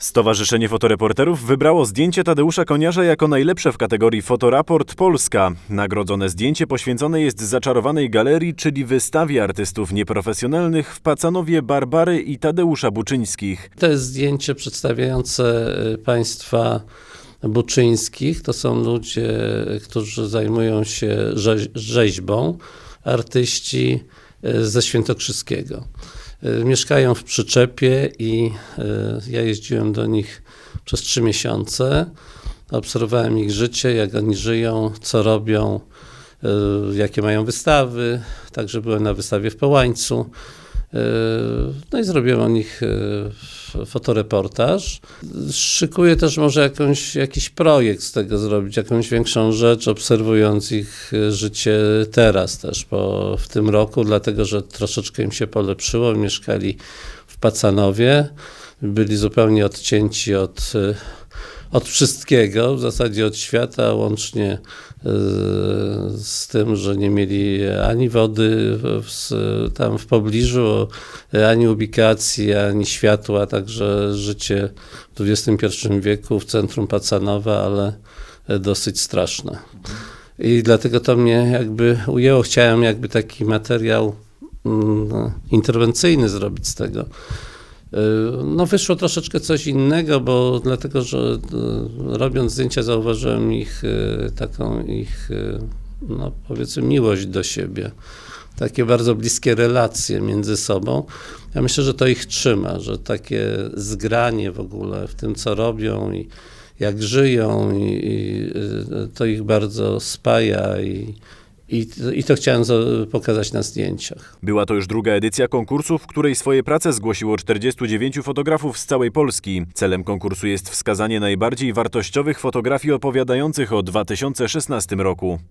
Stowarzyszenie Fotoreporterów wybrało zdjęcie Tadeusza Koniarza jako najlepsze w kategorii Fotoraport Polska. Nagrodzone zdjęcie poświęcone jest zaczarowanej galerii, czyli wystawie artystów nieprofesjonalnych w Pacanowie Barbary i Tadeusza Buczyńskich. To jest zdjęcie przedstawiające y, państwa buczyńskich. To są ludzie, którzy zajmują się rze- rzeźbą, artyści y, ze Świętokrzyskiego. Y, Mieszkają w przyczepie i y, ja jeździłem do nich przez trzy miesiące. Obserwowałem ich życie, jak oni żyją, co robią, y, jakie mają wystawy. Także byłem na wystawie w Połańcu. No i zrobiłem o nich fotoreportaż. Szykuję też może jakąś, jakiś projekt z tego zrobić, jakąś większą rzecz, obserwując ich yy, życie teraz też, po, w tym roku, dlatego że troszeczkę im się polepszyło. Mieszkali w Pacanowie, byli zupełnie odcięci od, yy, od wszystkiego, w zasadzie od świata, łącznie yy, z tym, że nie mieli ani wody w, tam w pobliżu, ani ubikacji, ani światła, także życie w XXI wieku w centrum Pacanowa, ale dosyć straszne. I dlatego to mnie jakby ujęło. Chciałem jakby taki materiał mm, no, interwencyjny zrobić z tego. No wyszło troszeczkę coś innego, bo dlatego, że y, robiąc zdjęcia zauważyłem ich y, taką ich, no powiedzmy miłość do siebie. Takie bardzo bliskie relacje między sobą. Ja myślę, że to ich trzyma, że takie zgranie w ogóle w tym, co robią i jak żyją, i, i to ich bardzo spaja i, i, i to chciałem za- pokazać na zdjęciach. Była to już druga edycja konkursu, w której swoje prace zgłosiło 49 fotografów z całej Polski. Celem konkursu jest wskazanie najbardziej wartościowych fotografii opowiadających o 2016 roku.